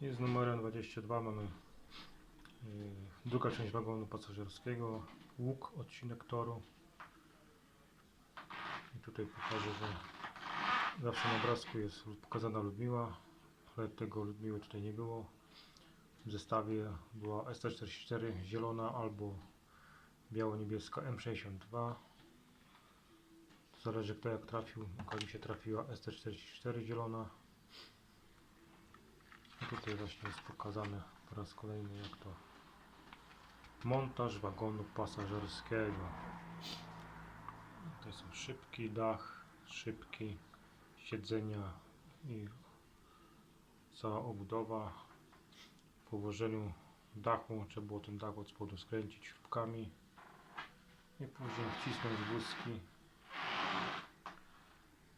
I z numerem 22 mamy yy, druga część wagonu pasażerskiego, łuk, odcinek toru. I tutaj pokażę, że zawsze na obrazku jest pokazana Ludmiła, ale tego Ludmiły tutaj nie było. W zestawie była ST44 zielona albo biało-niebieska M62. Zależy kto jak trafił. Okazji się trafiła ST44 zielona. Tutaj właśnie jest pokazane po raz kolejny jak to montaż wagonu pasażerskiego. Tutaj są szybki dach, szybki siedzenia i cała obudowa. Po ułożeniu dachu trzeba było ten dach od spodu skręcić śrubkami i później wcisnąć wózki.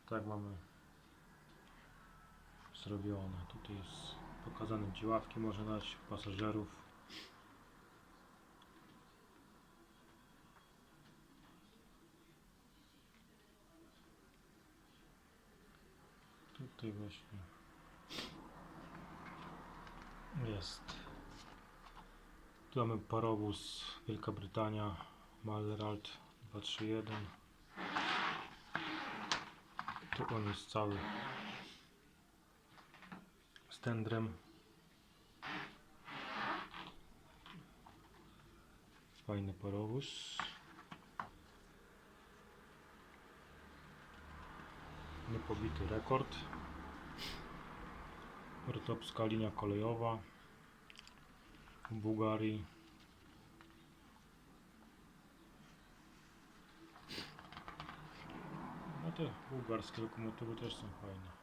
Tak mamy zrobione. Tutaj jest pokazane gdzie ławki można dać pasażerów. Tutaj właśnie jest. Tu mamy parowóz Wielka Brytania Malralt 231. Tu on jest cały tendrem. Fajny parowóz. Niepobity rekord. Ortopska linia kolejowa w Bułgarii. No te bułgarskie lokomotywy też są fajne.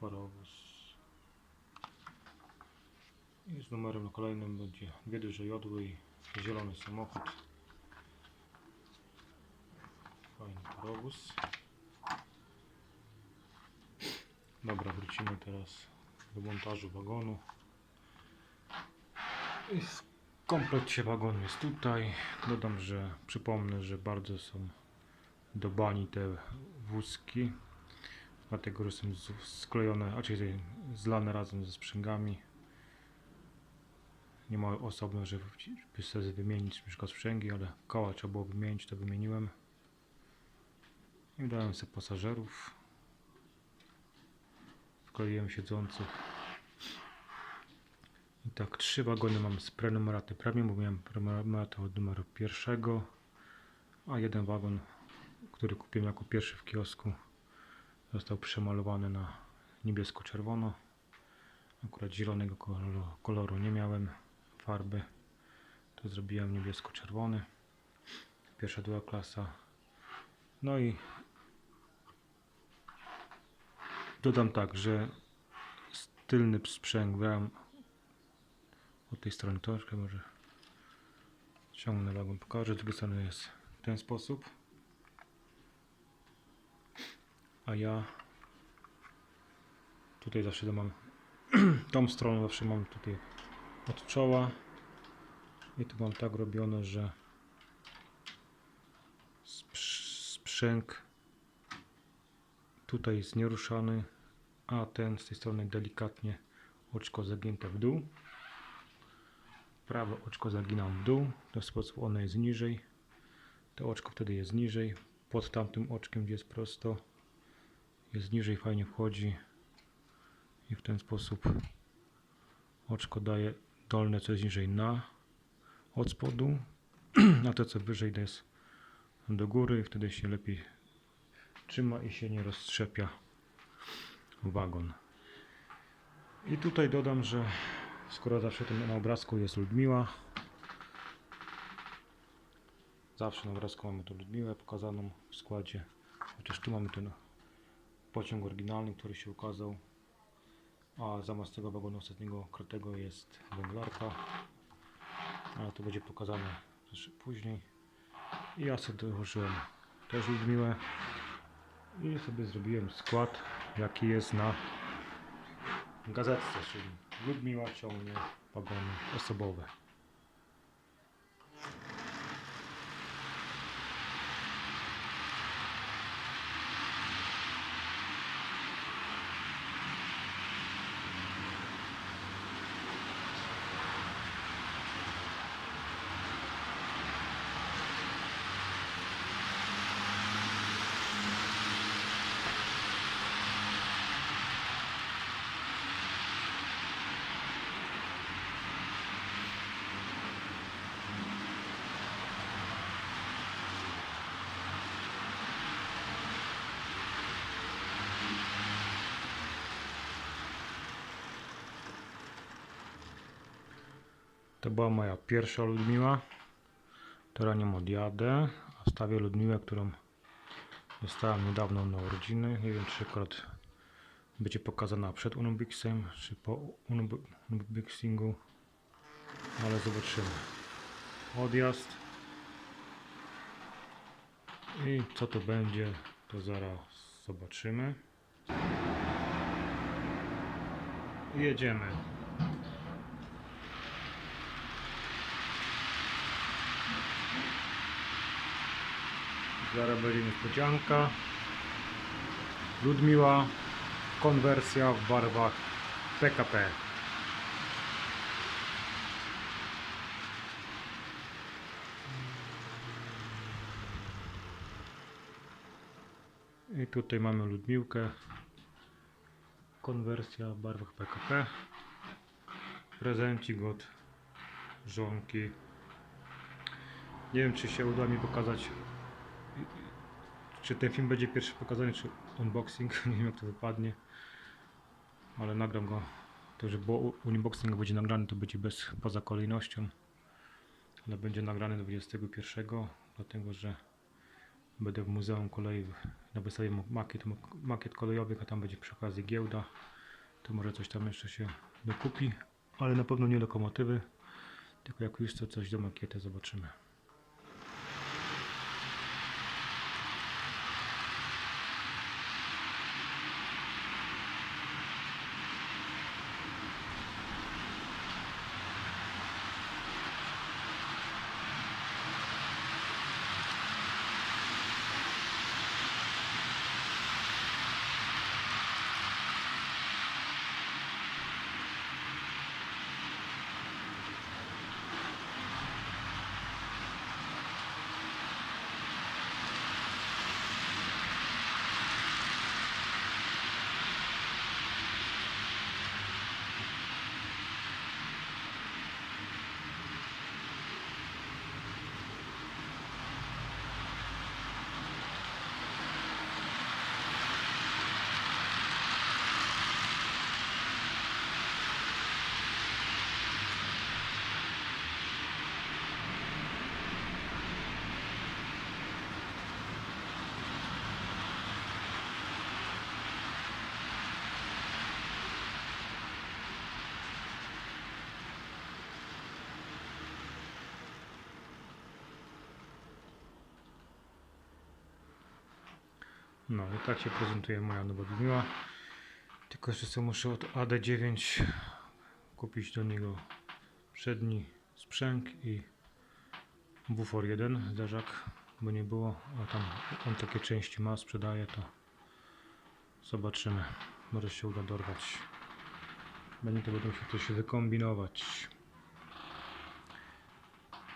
Parowóz. I z numerem kolejnym będzie dwie duże jodły i zielony samochód. Fajny parowóz. Dobra, wrócimy teraz do montażu wagonu. I w komplecie wagon jest tutaj. Dodam, że przypomnę, że bardzo są do bani te wózki. Dlatego, są sklejone, a czyli zlane razem ze sprzęgami. Nie ma osobno, żeby by sobie wymienić przykład sprzęgi, ale koła trzeba było wymienić, to wymieniłem. I dałem sobie pasażerów. Wkleiłem siedzących. I tak, trzy wagony mam z prenumeraty premium, bo miałem prenumeratę od numeru pierwszego, a jeden wagon, który kupiłem jako pierwszy w kiosku, został przemalowany na niebiesko-czerwono. Akurat zielonego koloru, nie miałem farby, to zrobiłem niebiesko-czerwony. Pierwsza, druga klasa. No i dodam tak, że tylny sprzęg od tej strony troszkę może ciągnę wagon pokażę, z drugiej strony jest w ten sposób a ja tutaj zawsze mam. Tą stroną zawsze mam tutaj od czoła. I tu mam tak robione, że sprz- sprzęg tutaj jest nieruszany a ten z tej strony delikatnie oczko zagięte w dół. Prawe oczko zaginam w dół w ten sposób ono jest niżej. To oczko wtedy jest niżej. Pod tamtym oczkiem gdzie jest prosto jest niżej fajnie wchodzi i w ten sposób oczko daje dolne co jest niżej na od spodu a to co wyżej to jest do góry i wtedy się lepiej trzyma i się nie roztrzepia wagon. I tutaj dodam, że skoro zawsze ten na obrazku jest Ludmiła zawsze na obrazku mamy tu Ludmiłę pokazaną w składzie chociaż tu mamy ten pociąg oryginalny, który się ukazał. A zamiast tego wagonu ostatniego krotego jest węglarka. Ale to będzie pokazane troszkę później. I ja sobie dołożyłem też Ludmiłę i sobie zrobiłem skład jaki jest na gazetce, czyli Ludmiła ciągnie wagony osobowe. To była moja pierwsza Ludmiła. Teraz nią odjadę. A stawię Ludmiłę, którą dostałem niedawno na urodziny. Nie wiem, czy akurat będzie pokazana przed unboxem, czy po unbo- unboxingu. Ale zobaczymy. Odjazd. I co to będzie, to zaraz zobaczymy. Jedziemy. Zaraz będzie niespodzianka. Ludmiła. Konwersja w barwach PKP. I tutaj mamy Ludmiłkę. Konwersja w barwach PKP. Prezencik od żonki. Nie wiem czy się uda mi pokazać czy ten film będzie pierwszy pokazany, czy unboxing, nie wiem jak to wypadnie. Ale nagram go. To, że unboxing będzie nagrany, to będzie bez poza kolejnością. Ale będzie nagrany 21, dlatego że będę w Muzeum Kolei na wystawie makiet, makiet kolejowych, a tam będzie przy okazji giełda. To może coś tam jeszcze się dokupi, ale na pewno nie lokomotywy. Tylko jak już to coś do makiety zobaczymy. No i tak się prezentuje moja nowa Ludmiła. Tylko jeszcze muszę od AD9 kupić do niego przedni sprzęg i bufor 1 zderzak, bo nie było, a tam on takie części ma, sprzedaje to zobaczymy. Może się uda dorwać. Będzie to będą się coś wykombinować.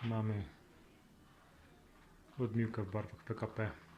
Mamy Ludmiłkę w barwach PKP.